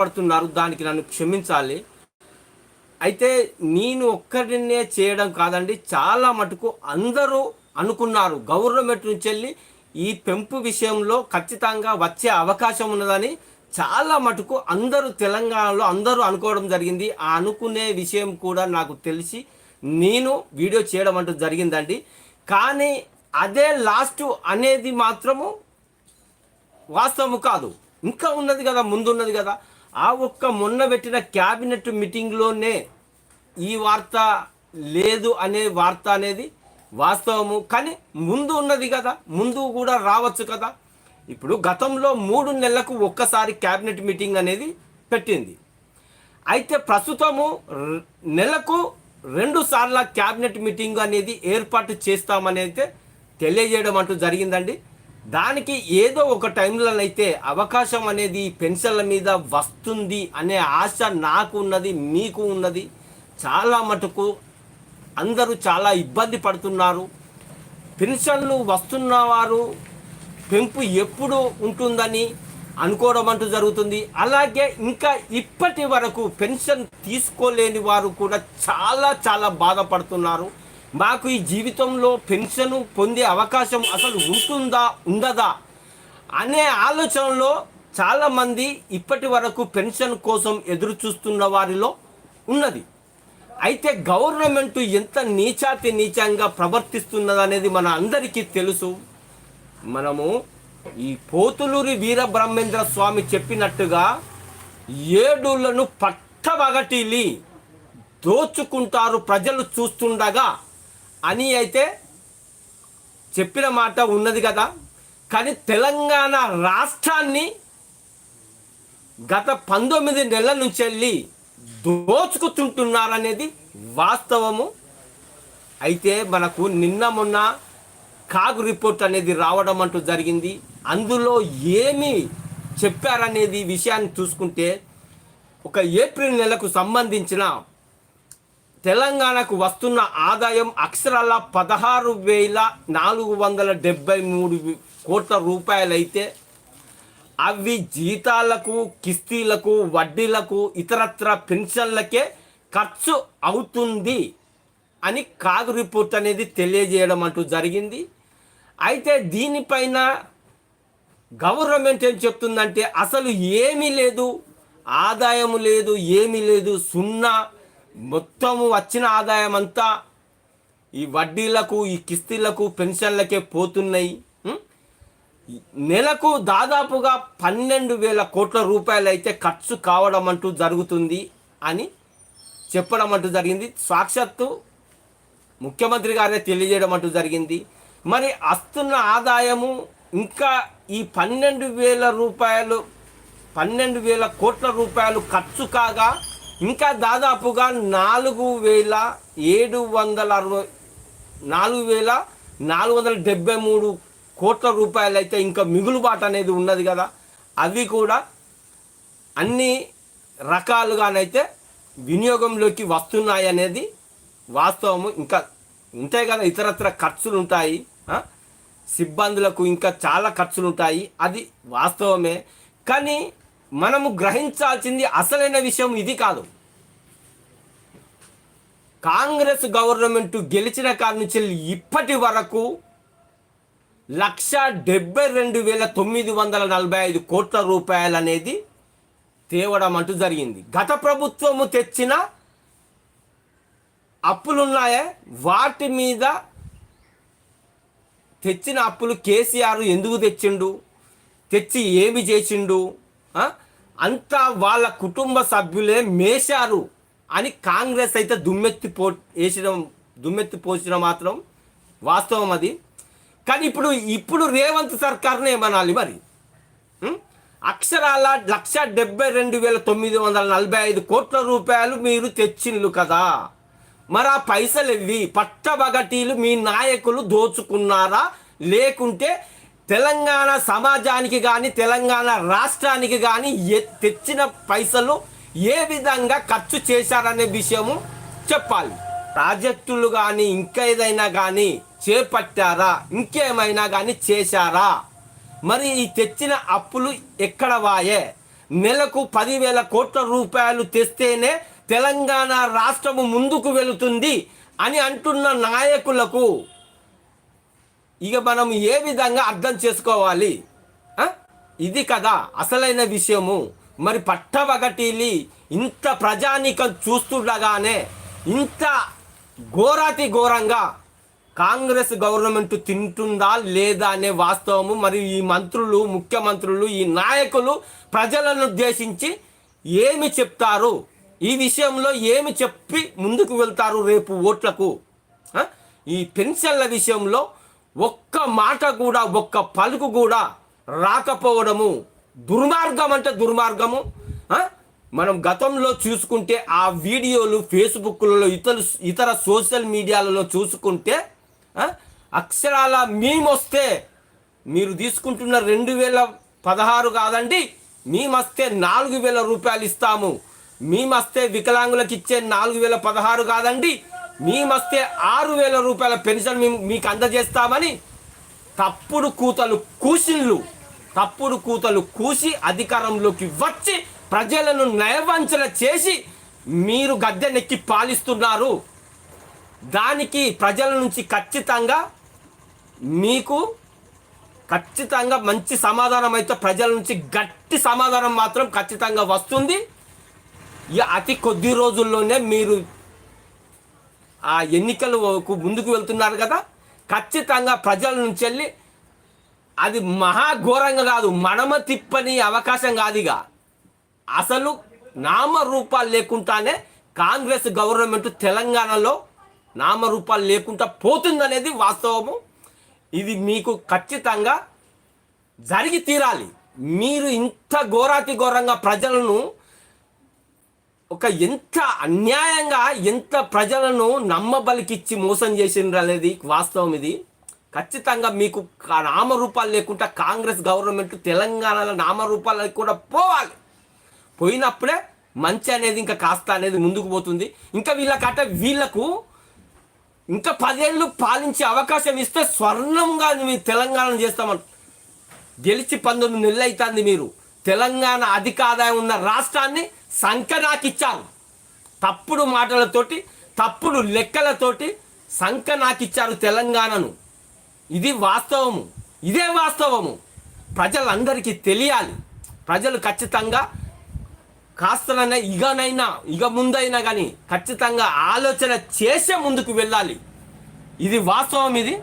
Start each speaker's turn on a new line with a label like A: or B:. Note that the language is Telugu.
A: పడుతున్నారు దానికి నన్ను క్షమించాలి. అయితే నేను ఒక్కరినే చేయడం కాదండి చాలా మటుకు అందరూ అనుకున్నారు. గవర్నమెంట్ నుంచి వెళ్ళి ఈ పెంపు విషయంలో ఖచ్చితంగా వచ్చే అవకాశం ఉన్నదని చాలా మటుకు అందరూ తెలంగాణలో అందరూ అనుకోవడం జరిగింది. ఆ అనుకునే విషయం కూడా నాకు తెలిసి నేను వీడియో చేయడం అంటూ జరిగిందండి. కానీ అదే లాస్ట్ అనేది మాత్రము వాస్తవము కాదు. ఇంకా ఉన్నది కదా ముందున్నది కదా. ఆ ఒక్క మొన్న పెట్టిన క్యాబినెట్ మీటింగ్లోనే ఈ వార్త లేదు అనే వార్త అనేది వాస్తవము. కానీ ముందు ఉన్నది కదా ముందు కూడా రావచ్చు కదా. ఇప్పుడు గతంలో మూడు నెలలకు ఒక్కసారి క్యాబినెట్ మీటింగ్ అనేది పెట్టింది. అయితే ప్రస్తుతము నెలకు రెండు సార్ల క్యాబినెట్ మీటింగ్ అనేది ఏర్పాటు చేస్తామని అయితే తెలియజేయడం అంటూ జరిగిందండి. దానికి ఏదో ఒక టైంలో అయితే అవకాశం అనేది పెన్షన్ల మీద వస్తుంది అనే ఆశ నాకు ఉన్నది మీకు ఉన్నది. చాలా మటుకు అందరూ చాలా ఇబ్బంది పడుతున్నారు. పెన్షన్లు వస్తున్నవారు పెంపు ఎప్పుడు ఉంటుందని అనుకోవడం అంటూ జరుగుతుంది. అలాగే ఇంకా ఇప్పటి వరకు పెన్షన్ తీసుకోలేని వారు కూడా చాలా చాలా బాధపడుతున్నారు. మాకు ఈ జీవితంలో పెన్షన్ పొందే అవకాశం అసలు ఉంటుందా ఉండదా అనే ఆలోచనలో చాలామంది ఇప్పటి వరకు పెన్షన్ కోసం ఎదురు చూస్తున్న వారిలో ఉన్నది. అయితే గవర్నమెంట్ ఎంత నీచాతి నీచంగా ప్రవర్తిస్తున్నదనేది మన అందరికీ తెలుసు. మనము ఈ పోతులూరి వీరబ్రహ్మేంద్ర స్వామి చెప్పినట్టుగా ఏడులను పట్టబగటిలి దోచుకుంటారు ప్రజలు చూస్తుండగా అని అయితే చెప్పిన మాట ఉన్నది కదా. కానీ తెలంగాణ రాష్ట్రాన్ని గత పంతొమ్మిది నెలల నుంచి వెళ్ళి దోచుకుతుంటున్నారనేది వాస్తవము. అయితే మనకు నిన్న మొన్న కాగు రిపోర్ట్ అనేది రావడం అంటూ జరిగింది. అందులో ఏమి చెప్పారనేది విషయాన్ని చూసుకుంటే ఒక ఏప్రిల్ నెలకు సంబంధించిన తెలంగాణకు వస్తున్న ఆదాయం అక్షరాల పదహారు వేల నాలుగు వందల డెబ్బై మూడు కోట్ల రూపాయలైతే అవి జీతాలకు కిస్తీలకు వడ్డీలకు ఇతరత్ర పెన్షన్లకే ఖర్చు అవుతుంది అని కాగు రిపోర్ట్ అనేది తెలియజేయడం అంటూ జరిగింది. అయితే దీనిపైన గవర్నమెంట్ ఏం చెప్తుందంటే అసలు ఏమీ లేదు ఆదాయం లేదు ఏమీ లేదు సున్నా మొత్తము వచ్చిన ఆదాయం అంతా ఈ వడ్డీలకు ఈ కిస్తీలకు పెన్షన్లకే పోతున్నాయి. నెలకు దాదాపుగా పన్నెండు వేల కోట్ల రూపాయలు అయితే ఖర్చు కావడం అంటూ జరుగుతుంది అని చెప్పడం అంటూ జరిగింది. సాక్షాత్తు ముఖ్యమంత్రి గారే తెలియజేయడం అంటూ జరిగింది. మరి వస్తున్న ఆదాయము ఇంకా ఈ పన్నెండు వేల రూపాయలు పన్నెండు వేల కోట్ల రూపాయలు ఖర్చు కాగా ఇంకా దాదాపుగా నాలుగు వేల ఏడు వందల అరవై నాలుగు వేల నాలుగు వందల డెబ్బై మూడు కోట్ల రూపాయలు అయితే ఇంకా మిగులుబాటు అనేది ఉన్నది కదా. అవి కూడా అన్ని రకాలుగానైతే వినియోగంలోకి వస్తున్నాయి అనేది వాస్తవము. ఇంకా ఉంటాయి కదా ఇతరత్ర ఖర్చులు ఉంటాయి సిబ్బందులకు ఇంకా చాలా ఖర్చులు ఉంటాయి అది వాస్తవమే. కానీ మనము గ్రహించాల్సింది అసలైన విషయం ఇది కాదు. కాంగ్రెస్ గవర్నమెంట్ గెలిచిన కాడి నుంచి ఇప్పటి వరకు లక్ష డెబ్బై రెండు వేల తొమ్మిది వందల నలభై ఐదు కోట్ల రూపాయలు అనేది తేవడం అంటూ జరిగింది. గత ప్రభుత్వము తెచ్చిన అప్పులున్నాయే వాటి మీద తెచ్చిన అప్పులు కేసీఆర్ ఎందుకు తెచ్చిండు? తెచ్చి ఏమి చేసిండు? అంతా వాళ్ళ కుటుంబ సభ్యులే మేశారు అని కాంగ్రెస్ అయితే దుమ్మెత్తి పో వేసిన దుమ్మెత్తి పోసిన మాత్రం వాస్తవం అది. కానీ ఇప్పుడు ఇప్పుడు రేవంత్ సర్కార్ని ఏమనాలి మరి? అక్షరాల లక్ష డెబ్బై రెండు వేల తొమ్మిది వందల నలభై ఐదు కోట్ల రూపాయలు మీరు తెచ్చిండ్లు కదా. మరి ఆ పైసలు ఇవి పట్టబగటీలు మీ నాయకులు దోచుకున్నారా? లేకుంటే తెలంగాణ సమాజానికి కానీ తెలంగాణ రాష్ట్రానికి కానీ ఎ- తెచ్చిన పైసలు ఏ విధంగా ఖర్చు చేశారనే విషయము చెప్పాలి. ప్రాజెక్టులు కానీ ఇంకా ఏదైనా కానీ చేపట్టారా? ఇంకేమైనా కానీ చేశారా? మరి ఈ తెచ్చిన అప్పులు ఎక్కడ వాయే? నెలకు పదివేల కోట్ల రూపాయలు తెస్తేనే తెలంగాణ రాష్ట్రము ముందుకు వెళుతుంది అని అంటున్న నాయకులకు ఇక మనం ఏ విధంగా అర్థం చేసుకోవాలి? ఇది కదా అసలైన విషయము. మరి పట్టవగటిలి ఇంత ప్రజానీకం చూస్తుండగానే ఇంత ఘోరాతి ఘోరంగా కాంగ్రెస్ గవర్నమెంట్ తింటుందా లేదా అనే వాస్తవము మరియు ఈ మంత్రులు ముఖ్యమంత్రులు ఈ నాయకులు ప్రజలను ఉద్దేశించి ఏమి చెప్తారు? ఈ విషయంలో ఏమి చెప్పి ముందుకు వెళ్తారు రేపు ఓట్లకు? ఈ పెన్షన్ల విషయంలో ఒక్క మాట కూడా ఒక్క పలుకు కూడా రాకపోవడము దుర్మార్గం అంటే దుర్మార్గము. మనం గతంలో చూసుకుంటే ఆ వీడియోలు ఫేస్బుక్లలో ఇతర ఇతర సోషల్ మీడియాలలో చూసుకుంటే ఆ? అక్షరాల మేమొస్తే మీరు తీసుకుంటున్న రెండు వేల పదహారు కాదండి మేమొస్తే నాలుగు వేల రూపాయలు ఇస్తాము. మేమొస్తే వికలాంగులకు ఇచ్చే నాలుగు వేల పదహారు కాదండి మేమొస్తే ఆరు వేల రూపాయల పెన్షన్ మేము మీకు అందజేస్తామని తప్పుడు కూతలు కూసిళ్ళు తప్పుడు కూతలు కూసి అధికారంలోకి వచ్చి ప్రజలను నయవంచన చేసి మీరు గద్దె నెక్కి పాలిస్తున్నారు. దానికి ప్రజల నుంచి ఖచ్చితంగా మీకు ఖచ్చితంగా మంచి సమాధానం అయితే ప్రజల నుంచి గట్టి సమాధానం మాత్రం ఖచ్చితంగా వస్తుంది. ఇక అతి కొద్ది రోజుల్లోనే మీరు ఆ ఎన్నికలకు ముందుకు వెళ్తున్నారు కదా ఖచ్చితంగా ప్రజల నుంచి వెళ్ళి అది మహాఘోరంగా కాదు మనమ తిప్పని అవకాశం కాదు ఇక. అసలు నామరూపాలు లేకుండానే కాంగ్రెస్ గవర్నమెంట్ తెలంగాణలో నామరూపాలు లేకుండా పోతుందనేది వాస్తవము. ఇది మీకు ఖచ్చితంగా జరిగి తీరాలి. మీరు ఇంత ఘోరాతి ఘోరంగా ప్రజలను ఒక ఎంత అన్యాయంగా ఎంత ప్రజలను నమ్మబలికిచ్చి మోసం చేసిండ్రు అనేది వాస్తవం ఇది. ఖచ్చితంగా మీకు నామరూపాలు లేకుండా కాంగ్రెస్ గవర్నమెంట్ తెలంగాణలో నామరూపాలకు కూడా పోవాలి. పోయినప్పుడే మంచి అనేది ఇంకా కాస్త అనేది ముందుకు పోతుంది. ఇంకా వీళ్ళకంటే వీళ్ళకు ఇంకా పదేళ్ళు పాలించే అవకాశం ఇస్తే స్వర్ణంగా మీ తెలంగాణ చేస్తామని గెలిచి పంతొమ్మిది నెలలు అవుతుంది మీరు. తెలంగాణ అధిక ఆదాయం ఉన్న రాష్ట్రాన్ని సంకనాకిచ్చారు. తప్పుడు మాటలతోటి తప్పుడు లెక్కలతోటి సంకనాకిచ్చారు తెలంగాణను. ఇది వాస్తవము. ఇదే వాస్తవము. ప్రజలందరికీ తెలియాలి. ప్రజలు ఖచ్చితంగా కాస్తనైనా ఇగనైనా ఇక ముందైనా కానీ ఖచ్చితంగా ఆలోచన చేసే ముందుకు వెళ్ళాలి. ఇది వాస్తవం ఇది.